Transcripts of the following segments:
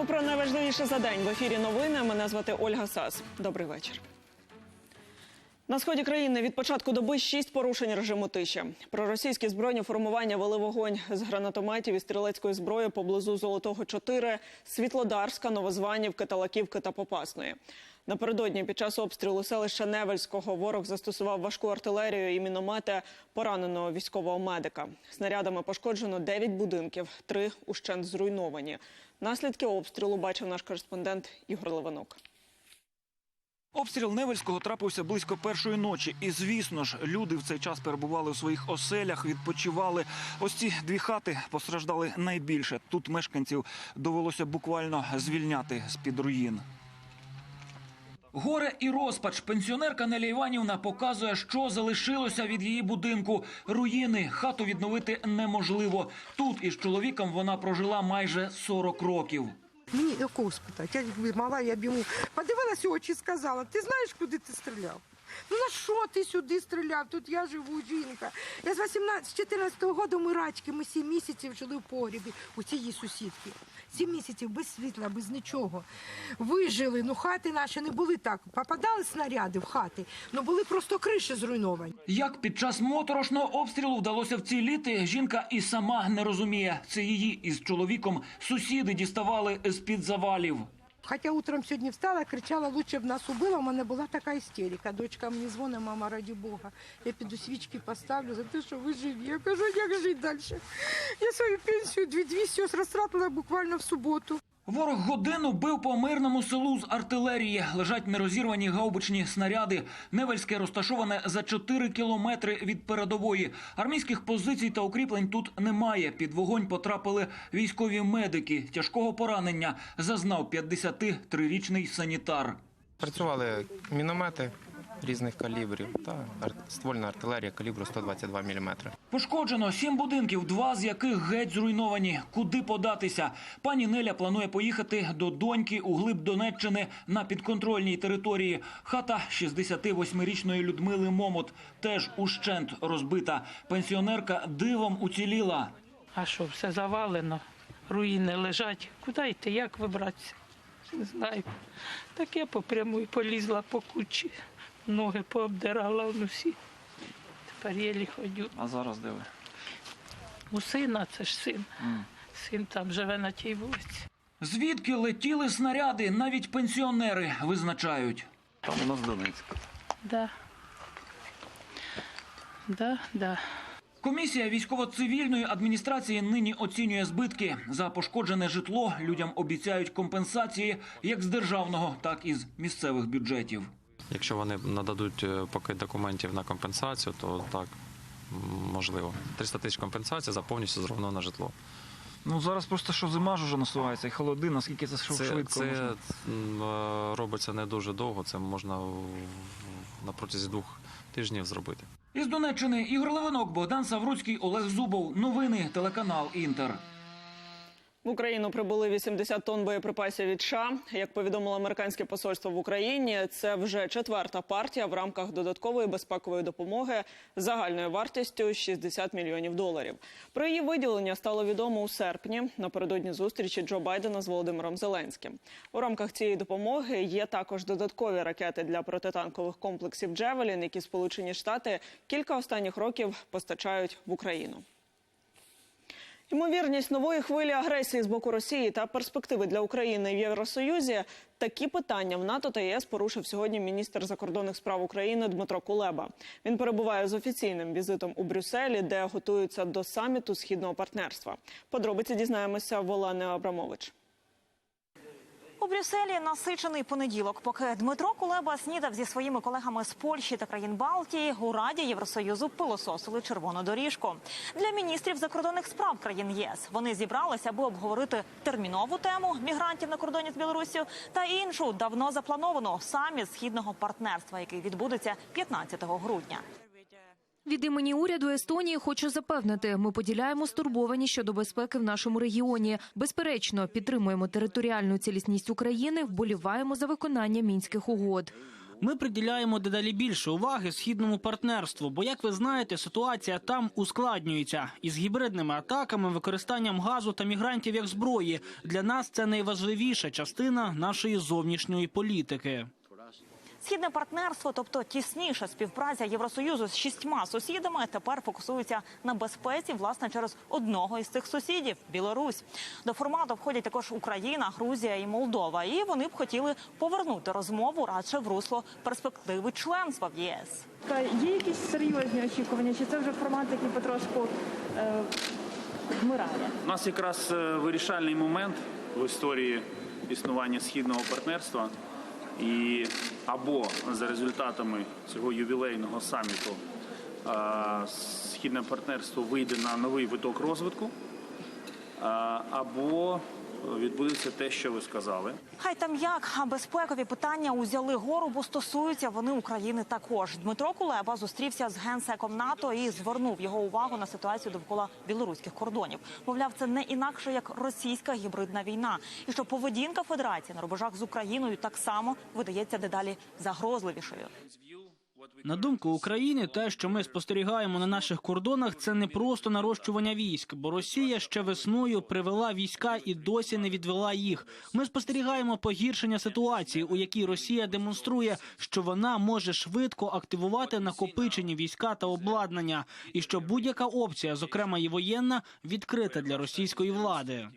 Говоримо про найважливіше за день. В ефірі новини. Мене звати Ольга Сас. Добрий вечір. На сході країни від початку доби шість порушень режиму тиші. Проросійські збройні формування вели вогонь з гранатометів і стрілецької зброї поблизу Золотого 4, Світлодарська, Новозванівки, Талаківки та Попасної. Напередодні під час обстрілу селища Невельського ворог застосував важку артилерію і міномети пораненого військового медика. Снарядами пошкоджено 9 будинків, три ущент зруйновані. Наслідки обстрілу бачив наш кореспондент Ігор Левинок. Обстріл Невельського трапився близько першої ночі. І, звісно ж, люди в цей час перебували у своїх оселях, відпочивали. Ось ці дві хати постраждали найбільше. Тут мешканців довелося буквально звільняти з-під руїн. Горе і розпач. Пенсіонерка Неля Іванівна показує, що залишилося від її будинку. Руїни хату відновити неможливо. Тут із чоловіком вона прожила майже 40 років. Мені якого спитати? Я мала, я б йому подивилася очі і сказала, ти знаєш, куди ти стріляв? Ну на що ти сюди стріляв? Тут я живу, жінка. Я з 18, з 14 року ми рачки, ми 7 місяців жили в погрібі у цієї сусідки. 7 місяців без світла, без нічого. Вижили, ну хати наші не були так. Попадали снаряди в хати, ну були просто криші зруйновані. Як під час моторошного обстрілу вдалося вціліти, жінка і сама не розуміє. Це її із чоловіком сусіди діставали з-під завалів. Хоча утром сьогодні встала, кричала, лучше б нас убила, у мене була така істерика. Дочка мені дзвонить, мама, раді Бога. Я піду свічки поставлю за те, що ви живі. Я кажу, як жити далі? Я свою пенсію 2200 розтратила буквально в суботу. Ворог годину бив по мирному селу з артилерії. Лежать нерозірвані гаубичні снаряди. Невельське розташоване за 4 кілометри від передової. Армійських позицій та укріплень тут немає. Під вогонь потрапили військові медики. Тяжкого поранення зазнав 53-річний санітар. Працювали міномети різних калібрів та ствольна артилерія калібру 122 мм. Пошкоджено сім будинків, два з яких геть зруйновані. Куди податися? Пані Неля планує поїхати до доньки у глиб Донеччини на підконтрольній території. Хата 68-річної Людмили Момот теж ущент розбита. Пенсіонерка дивом уціліла. А що, все завалено, руїни лежать. Куди йти, як вибратися? Не знаю. Так я по прямій полізла по кучі, ноги пообдирала ну всі. Тепер єлі ходю. А зараз де ви? У сина, це ж син. Син там живе на тій вулиці. Звідки летіли снаряди? Навіть пенсіонери визначають. Там у нас Донецьк. Да. Да, да. Комісія військово-цивільної адміністрації нині оцінює збитки за пошкоджене житло. Людям обіцяють компенсації як з державного, так і з місцевих бюджетів. Якщо вони нададуть е, пакет документів на компенсацію, то так можливо. 300 тисяч компенсація за повністю зруйноване житло. Ну зараз просто що зима ж уже насувається, і холоди, наскільки це, Це, швидко це можна? е, робиться не дуже довго. Це можна на протязі двох тижнів зробити. Із Донеччини Ігор Левинок, Богдан Савруцький, Олег Зубов. Новини телеканал Інтер. В Україну прибули 80 тонн боєприпасів від США. Як повідомило американське посольство в Україні, це вже четверта партія в рамках додаткової безпекової допомоги загальною вартістю 60 мільйонів доларів. Про її виділення стало відомо у серпні напередодні зустрічі Джо Байдена з Володимиром Зеленським. У рамках цієї допомоги є також додаткові ракети для протитанкових комплексів Джевелін, які Сполучені Штати кілька останніх років постачають в Україну. Ймовірність нової хвилі агресії з боку Росії та перспективи для України в Євросоюзі такі питання в НАТО та ЄС порушив сьогодні міністр закордонних справ України Дмитро Кулеба. Він перебуває з офіційним візитом у Брюсселі, де готуються до саміту східного партнерства. Подробиці дізнаємося в Олени Абрамович. Брюсселі насичений понеділок. Поки Дмитро Кулеба снідав зі своїми колегами з Польщі та країн Балтії, у Раді Євросоюзу пилососили червону доріжку для міністрів закордонних справ країн єС. Вони зібралися, аби обговорити термінову тему мігрантів на кордоні з Білоруссю та іншу давно заплановану саміт східного партнерства, який відбудеться 15 грудня. Від імені уряду Естонії хочу запевнити, ми поділяємо стурбованість щодо безпеки в нашому регіоні. Безперечно, підтримуємо територіальну цілісність України, вболіваємо за виконання мінських угод. Ми приділяємо дедалі більше уваги східному партнерству, бо, як ви знаєте, ситуація там ускладнюється із гібридними атаками, використанням газу та мігрантів як зброї. Для нас це найважливіша частина нашої зовнішньої політики. Східне партнерство, тобто тісніша співпраця Євросоюзу з шістьма сусідами, тепер фокусується на безпеці, власне, через одного із цих сусідів Білорусь. До формату входять також Україна, Грузія і Молдова. І вони б хотіли повернути розмову радше в русло перспективи членства в ЄС. Та є якісь серйозні очікування, чи це вже формат, який потрошку е, вмирає? У нас якраз е, вирішальний момент в історії існування східного партнерства. І або за результатами цього ювілейного саміту східне партнерство вийде на новий виток розвитку, або відбудеться те, що ви сказали. Хай там як, а безпекові питання узяли гору, бо стосуються вони України також. Дмитро Кулеба зустрівся з генсеком НАТО і звернув його увагу на ситуацію довкола білоруських кордонів. Мовляв, це не інакше як російська гібридна війна, і що поведінка Федерації на рубежах з Україною так само видається дедалі загрозливішою. На думку України, те, що ми спостерігаємо на наших кордонах, це не просто нарощування військ, бо Росія ще весною привела війська і досі не відвела їх. Ми спостерігаємо погіршення ситуації, у якій Росія демонструє, що вона може швидко активувати накопичені війська та обладнання, і що будь-яка опція, зокрема і воєнна, відкрита для російської влади.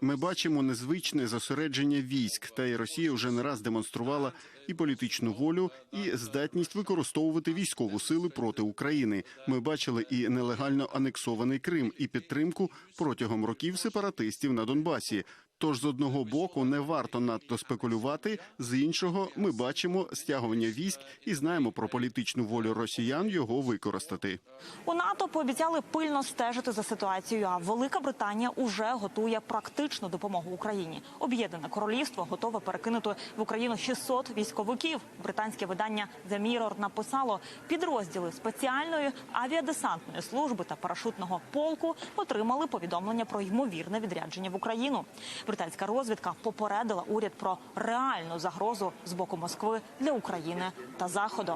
Ми бачимо незвичне зосередження військ, та й Росія вже не раз демонструвала і політичну волю, і здатність використовувати військову силу проти України. Ми бачили і нелегально анексований Крим, і підтримку протягом років сепаратистів на Донбасі. Тож з одного боку не варто надто спекулювати, з іншого ми бачимо стягування військ і знаємо про політичну волю росіян його використати. У НАТО пообіцяли пильно стежити за ситуацією. А Велика Британія уже готує практичну допомогу Україні. Об'єднане королівство готове перекинути в Україну 600 військовиків. Британське видання The Mirror написало, підрозділи спеціальної авіадесантної служби та парашутного полку отримали повідомлення про ймовірне відрядження в Україну. Британська розвідка попередила уряд про реальну загрозу з боку Москви для України та Заходу.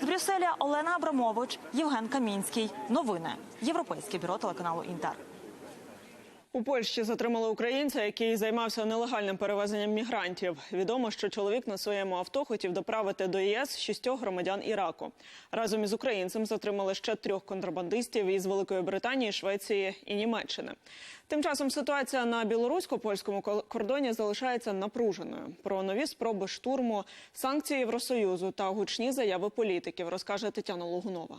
З Брюсселя Олена Абрамович, Євген Камінський. Новини. Європейське бюро телеканалу Інтер. У Польщі затримали українця, який займався нелегальним перевезенням мігрантів. Відомо, що чоловік на своєму авто хотів доправити до ЄС шістьох громадян Іраку. Разом із українцем затримали ще трьох контрабандистів із Великої Британії, Швеції і Німеччини. Тим часом ситуація на білорусько-польському кордоні залишається напруженою. Про нові спроби штурму, санкції Євросоюзу та гучні заяви політиків розкаже Тетяна Логунова.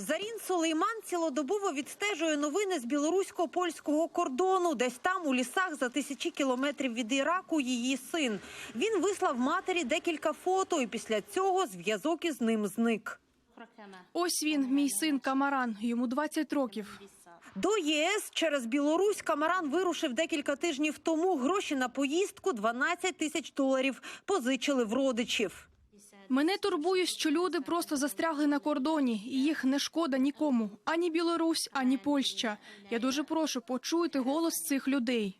Зарін Сулейман цілодобово відстежує новини з білорусько-польського кордону. Десь там, у лісах, за тисячі кілометрів від Іраку, її син. Він вислав матері декілька фото, і після цього зв'язок із ним зник. Ось він, мій син Камаран. Йому 20 років. До ЄС через Білорусь Камаран вирушив декілька тижнів тому. Гроші на поїздку 12 тисяч доларів позичили в родичів. Мене турбує, що люди просто застрягли на кордоні, і їх не шкода нікому. Ані Білорусь, ані Польща. Я дуже прошу почуйте голос цих людей.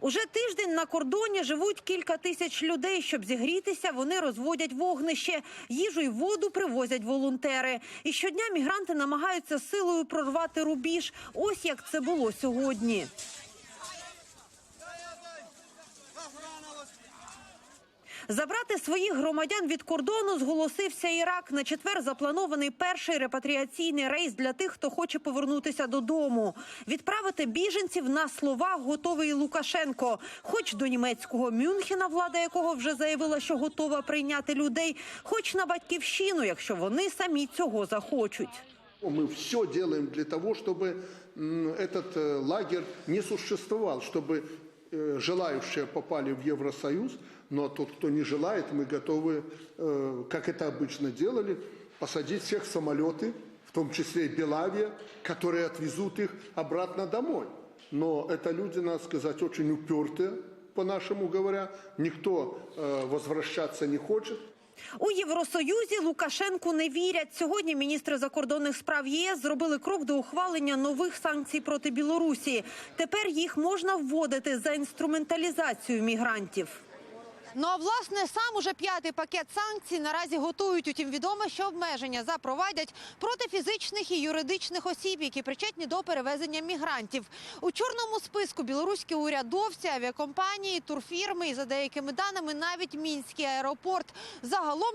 Уже тиждень на кордоні живуть кілька тисяч людей. Щоб зігрітися, вони розводять вогнище. Їжу й воду привозять волонтери. І щодня мігранти намагаються силою прорвати рубіж. Ось як це було сьогодні. Забрати своїх громадян від кордону зголосився Ірак. На четвер запланований перший репатріаційний рейс для тих, хто хоче повернутися додому. Відправити біженців на слова готовий Лукашенко. Хоч до німецького Мюнхена, влада якого вже заявила, що готова прийняти людей, хоч на батьківщину, якщо вони самі цього захочуть. Мы все делаем для того, чтобы м, этот э, лагерь не существовал, чтобы э, желающие попали в Евросоюз, ну а тот, кто не желает, мы готовы, э, как это обычно делали, посадить всех в самолеты, в том числе и Белавия, которые отвезут их обратно домой. Но это люди, надо сказать, очень упертые, по-нашему говоря. Никто э, возвращаться не хочет. У Євросоюзі Лукашенку не вірять. Сьогодні міністри закордонних справ ЄС зробили крок до ухвалення нових санкцій проти Білорусі. Тепер їх можна вводити за інструменталізацію мігрантів. Ну а власне сам уже п'ятий пакет санкцій наразі готують. Утім, відомо, що обмеження запровадять проти фізичних і юридичних осіб, які причетні до перевезення мігрантів. У чорному списку білоруські урядовці, авіакомпанії, турфірми і за деякими даними навіть мінський аеропорт. Загалом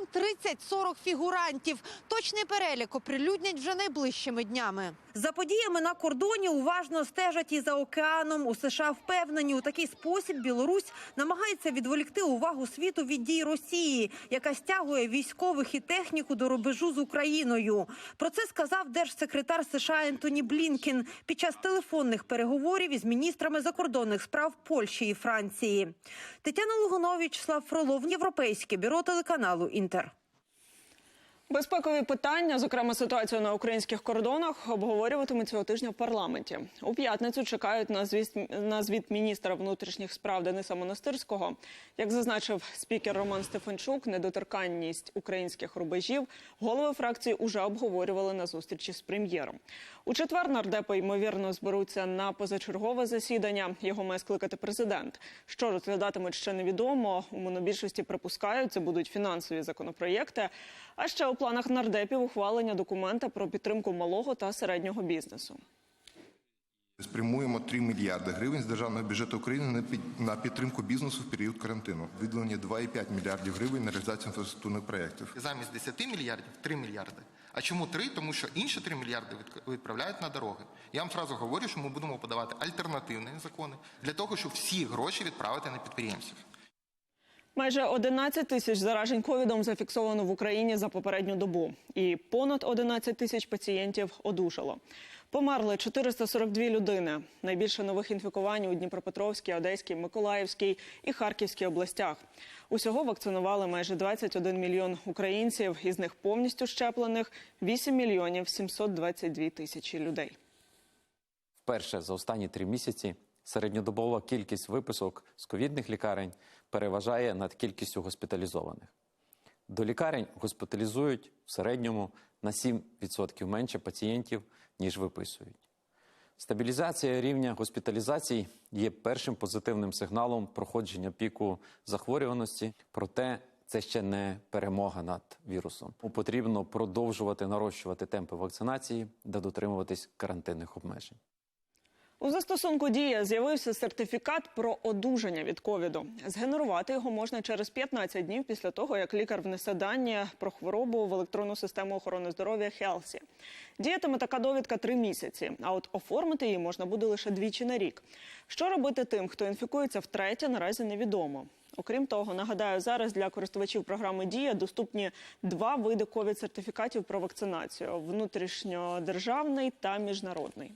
30-40 фігурантів. Точний перелік оприлюднять вже найближчими днями. За подіями на кордоні уважно стежать і за океаном. У США впевнені, у такий спосіб Білорусь намагається відволікти увагу світу від дій Росії, яка стягує військових і техніку до рубежу з Україною. Про це сказав держсекретар США Ентоні Блінкін під час телефонних переговорів із міністрами закордонних справ Польщі і Франції. Тетяна Луганович, Слав Фролов, Європейське бюро телеканалу Інтер. Безпекові питання, зокрема ситуацію на українських кордонах, обговорюватимуть цього тижня в парламенті. У п'ятницю чекають на звіт, на звіт міністра внутрішніх справ Дениса Монастирського. Як зазначив спікер Роман Стефанчук, недоторканність українських рубежів голови фракції уже обговорювали на зустрічі з прем'єром. У четвер нардепи ймовірно зберуться на позачергове засідання. Його має скликати президент. Що розглядатимуть ще невідомо. У монобільшості припускають, це будуть фінансові законопроєкти. А ще у планах нардепів ухвалення документа про підтримку малого та середнього бізнесу. Спрямуємо 3 мільярди гривень з державного бюджету України на під- підтримку бізнесу в період карантину. Виділені 2,5 мільярдів гривень на реалізацію інфраструктурних проєктів. замість 10 мільярдів 3 мільярди. А чому 3? Тому що інші 3 мільярди від- відправляють на дороги. Я вам одразу говорю, що ми будемо подавати альтернативні закони для того, щоб всі гроші відправити на підприємців. Майже 11 тисяч заражень ковідом зафіксовано в Україні за попередню добу, і понад 11 тисяч пацієнтів одужало. Померли 442 людини. Найбільше нових інфікувань у Дніпропетровській, Одеській, Миколаївській і Харківській областях. Усього вакцинували майже 21 мільйон українців, із них повністю щеплених 8 мільйонів 722 тисячі людей. Вперше за останні три місяці середньодобова кількість виписок з ковідних лікарень переважає над кількістю госпіталізованих. До лікарень госпіталізують в середньому на 7% менше пацієнтів, ніж виписують. Стабілізація рівня госпіталізацій є першим позитивним сигналом проходження піку захворюваності, проте це ще не перемога над вірусом. Потрібно продовжувати нарощувати темпи вакцинації та дотримуватись карантинних обмежень. У застосунку Дія з'явився сертифікат про одужання від ковіду. Згенерувати його можна через 15 днів після того, як лікар внесе дані про хворобу в електронну систему охорони здоров'я Хелсі. Діятиме така довідка три місяці, а от оформити її можна буде лише двічі на рік. Що робити тим, хто інфікується втретє, наразі невідомо. Окрім того, нагадаю, зараз для користувачів програми Дія доступні два види ковід-сертифікатів про вакцинацію: внутрішньодержавний та міжнародний.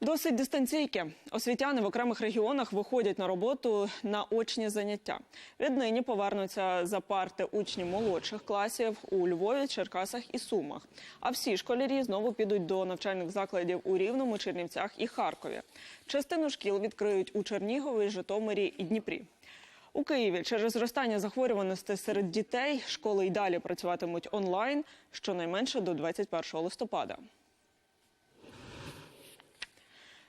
Досить дистанційки. Освітяни в окремих регіонах виходять на роботу на очні заняття. Віднині повернуться за парти учні молодших класів у Львові, Черкасах і Сумах. А всі школярі знову підуть до навчальних закладів у Рівному, Чернівцях і Харкові. Частину шкіл відкриють у Чернігові, Житомирі і Дніпрі. У Києві через зростання захворюваності серед дітей школи й далі працюватимуть онлайн щонайменше до 21 листопада.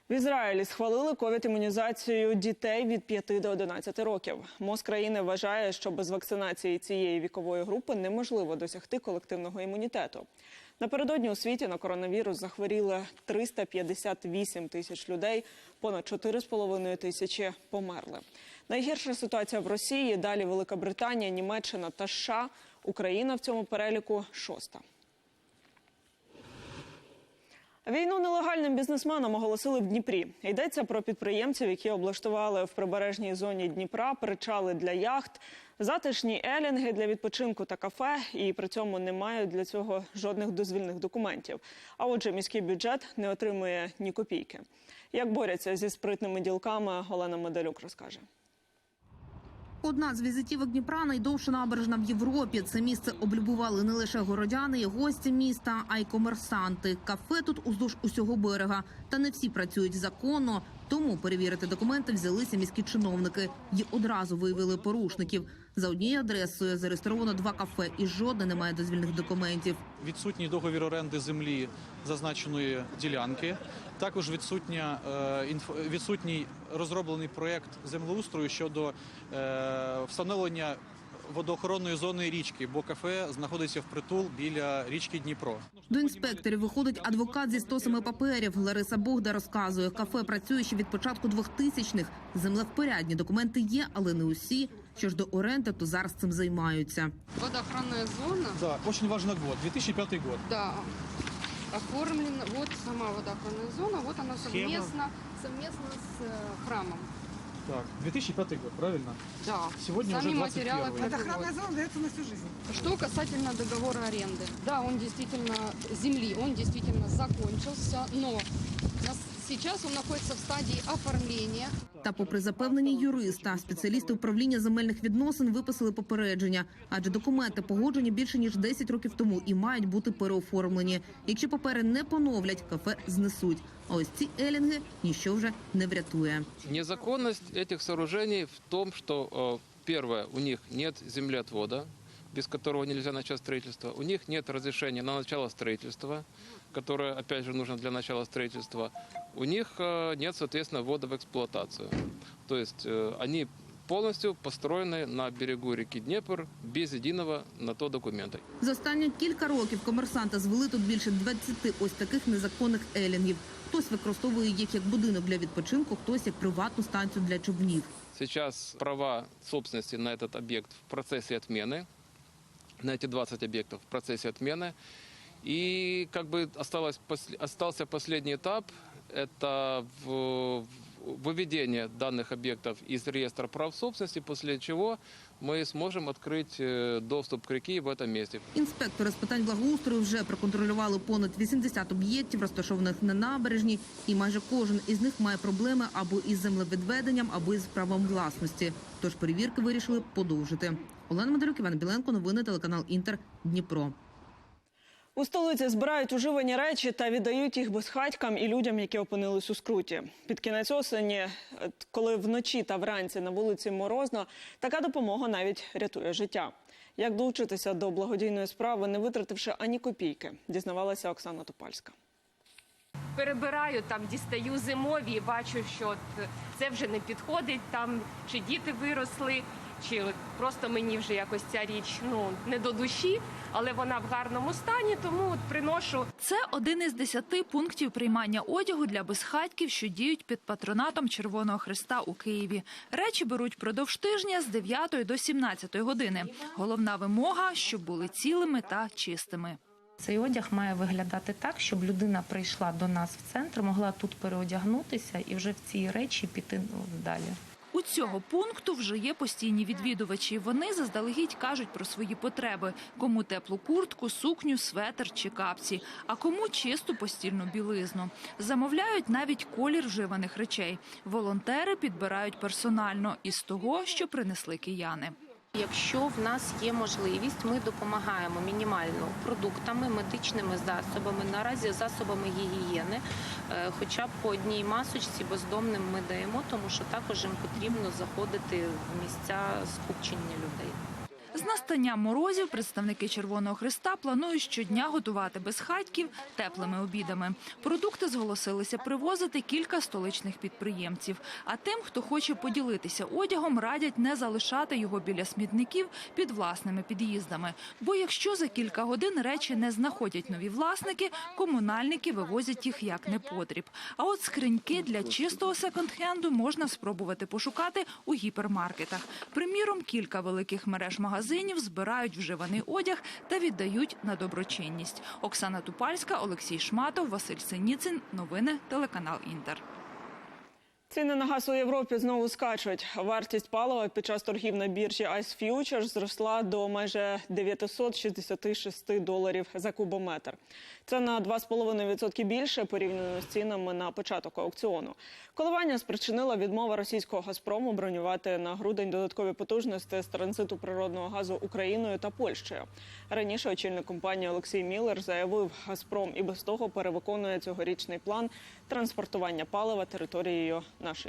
В Ізраїлі схвалили ковід-імунізацію дітей від 5 до 11 років. МОЗ країни вважає, що без вакцинації цієї вікової групи неможливо досягти колективного імунітету. Напередодні у світі на коронавірус захворіли 358 тисяч людей, понад 4,5 тисячі померли. Найгірша ситуація в Росії, далі Велика Британія, Німеччина та США. Україна в цьому переліку шоста. Війну нелегальним бізнесменам оголосили в Дніпрі. Йдеться про підприємців, які облаштували в прибережній зоні Дніпра причали для яхт, затишні елінги для відпочинку та кафе, і при цьому не мають для цього жодних дозвільних документів. А отже, міський бюджет не отримує ні копійки. Як борються зі спритними ділками, Олена Медалюк розкаже. Одна з візитівок Дніпра найдовша набережна в Європі. Це місце облюбували не лише городяни і гості міста, а й комерсанти. Кафе тут уздовж усього берега. Та не всі працюють законно, тому перевірити документи взялися міські чиновники і одразу виявили порушників. За однією адресою зареєстровано два кафе, і жодне не має дозвільних документів. Відсутній договір оренди землі зазначеної ділянки. Також відсутня е, відсутній розроблений проєкт землеустрою щодо е, встановлення водоохоронної зони річки, бо кафе знаходиться впритул біля річки Дніпро. До інспекторів виходить адвокат зі стосами паперів. Лариса Богда розказує, кафе працює ще від початку 2000-х. Землевпорядні документи є, але не усі. Що ж до оренди, то зараз цим займаються. Водоохранная зона. Да, очень важный год, 2005 год. Да. Оформлена, вот сама водоохранная зона, вот она совместно, совместно с э, храмом. Так, 2005 год, правильно? Да. Сегодня Сами уже материалы 21 Водоохранная зона дается на всю жизнь. Что касательно договора аренды. Да, он действительно земли, он действительно закончился, но сейчас он находится в стадии оформления. Та, попри запевнення юриста, спеціалісти управління земельних відносин виписали попередження, адже документи погоджені більше ніж 10 років тому і мають бути переоформлені. Якщо папери не поновлять, кафе знесуть. А ось ці елінги ніщо вже не врятує. Незаконность этих сооружений в том, что, э, первое, у них нет землеотвода, без которого нельзя начать строительство. У них нет разрешения на начало строительства, которое, опять же, нужно для начала строительства. У них э, нет, соответственно, ввода в эксплуатацию. То есть э, они полностью построены на берегу реки Днепр без единого на то документа. За останні кілька років комерсанти звели тут більше 20 ось таких незаконних елінгів. Хтось використовує їх як будинок для відпочинку, хтось як приватну станцію для човнів. Сейчас права собственности на этот объект в процессе отмены, на эти 20 объектов в процессе отмены. И как бы осталось, пос- остался последний этап, это в- в- выведение данных объектов из реестра прав собственности, после чего мы сможем открыть э, доступ к реке в этом месте. Інспектори з питань благоустрою вже проконтролювали понад 80 об'єктів, розташованих на набережні, і майже кожен із них має проблеми або із землевідведенням, або із правом власності. Тож перевірки вирішили подовжити. Олена Мадарюк, Іван Біленко, новини телеканал Інтер, Дніпро. У столиці збирають уживані речі та віддають їх безхатькам і людям, які опинились у скруті. Під кінець осені, е, коли вночі та вранці на вулиці морозно, така допомога навіть рятує життя. Як долучитися до благодійної справи, не витративши ані копійки, дізнавалася Оксана Топальська. перебираю, там дістаю зимові, бачу, що це вже не підходить, там чи діти виросли, чи просто мені вже якось ця річ ну не до душі, але вона в гарному стані, тому от приношу. Це один із десяти пунктів приймання одягу для безхатьків, що діють під патронатом Червоного Христа у Києві. Речі беруть впродовж тижня з 9 до 17 години. Головна вимога, щоб були цілими та чистими. Цей одяг має виглядати так, щоб людина прийшла до нас в центр, могла тут переодягнутися і вже в ці речі піти ну, далі. У цього пункту вже є постійні відвідувачі. Вони заздалегідь кажуть про свої потреби: кому теплу куртку, сукню, светр чи капці, а кому чисту постільну білизну. Замовляють навіть колір вживаних речей. Волонтери підбирають персонально із того, що принесли кияни. Якщо в нас є можливість, ми допомагаємо мінімально продуктами, медичними засобами, наразі засобами гігієни, Е, хоча б по одній масочці бездомним ми даємо, тому що також їм потрібно заходити в місця скупчення людей. З настанням морозів представники Червоного Христа планують щодня готувати безхатьків теплими обідами. Продукти зголосилися привозити кілька столичних підприємців. А тим, хто хоче поділитися одягом, радять не залишати його біля смітників під власними під'їздами. Бо якщо за кілька годин речі не знаходять нові власники, комунальники вивозять їх як непотріб. А от скриньки для чистого секонд-хенду можна спробувати пошукати у гіпермаркетах. Приміром, кілька великих мереж магазинів збирають вживаний одяг та віддають на доброчинність. Оксана Тупальська, Олексій Шматов, Василь Синіцин. Новини телеканал Інтер. Ціни на газ у Європі знову скачуть. Вартість палива під час торгів на біржі Ice Futures зросла до майже 966 доларів за кубометр. Це на 2,5% більше порівняно з цінами на початок аукціону. Коливання спричинила відмова російського Газпрому бронювати на грудень додаткові потужності з транзиту природного газу Україною та Польщею. Раніше очільник компанії Олексій Міллер заявив, Газпром і без того перевиконує цьогорічний план транспортування палива територією нашої